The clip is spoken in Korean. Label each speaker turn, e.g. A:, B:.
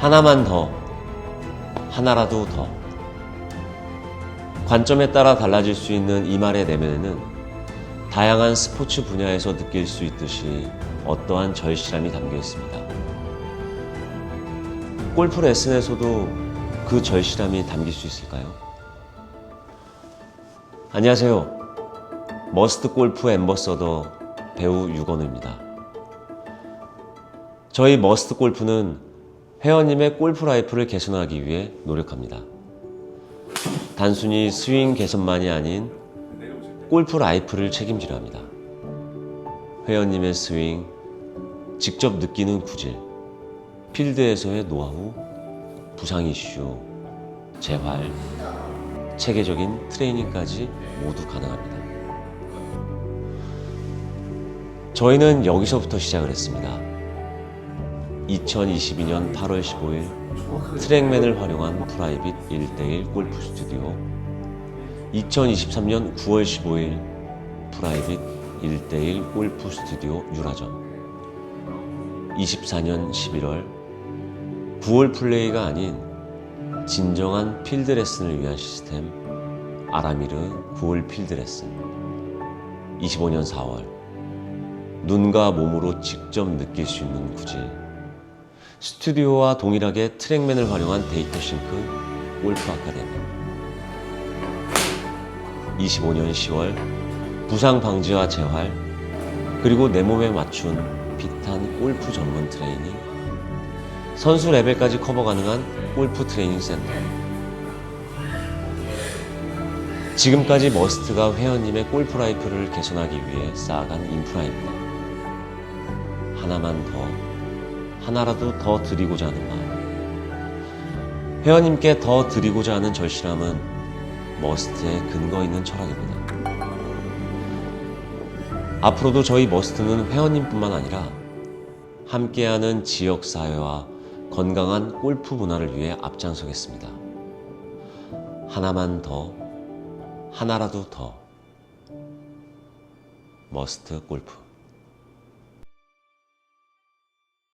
A: 하나만 더, 하나라도 더. 관점에 따라 달라질 수 있는 이 말의 내면에는 다양한 스포츠 분야에서 느낄 수 있듯이 어떠한 절실함이 담겨 있습니다. 골프 레슨에서도 그 절실함이 담길 수 있을까요? 안녕하세요. 머스트 골프 엠버서더 배우 유건우입니다. 저희 머스트 골프는 회원님의 골프 라이프를 개선하기 위해 노력합니다. 단순히 스윙 개선만이 아닌 골프 라이프를 책임지려 합니다. 회원님의 스윙, 직접 느끼는 구질, 필드에서의 노하우, 부상 이슈, 재활, 체계적인 트레이닝까지 모두 가능합니다. 저희는 여기서부터 시작을 했습니다. 2022년 8월 15일 트랙맨을 활용한 프라이빗 1대1 골프 스튜디오. 2023년 9월 15일 프라이빗 1대1 골프 스튜디오 유라점 24년 11월 9월 플레이가 아닌 진정한 필드 레슨을 위한 시스템 아라미르 9월 필드 레슨. 25년 4월 눈과 몸으로 직접 느낄 수 있는 구질 스튜디오와 동일하게 트랙맨을 활용한 데이터 싱크 골프 아카데미 25년 10월 부상 방지와 재활 그리고 내 몸에 맞춘 핏한 골프 전문 트레이닝 선수 레벨까지 커버 가능한 골프 트레이닝 센터 지금까지 머스트가 회원님의 골프 라이프를 개선하기 위해 쌓아간 인프라입니다. 하나만 더, 하나라도 더 드리고자 하는 마음. 회원님께 더 드리고자 하는 절실함은 머스트의 근거 있는 철학입니다. 앞으로도 저희 머스트는 회원님뿐만 아니라 함께하는 지역 사회와 건강한 골프 문화를 위해 앞장서겠습니다. 하나만 더, 하나라도 더. 머스트 골프.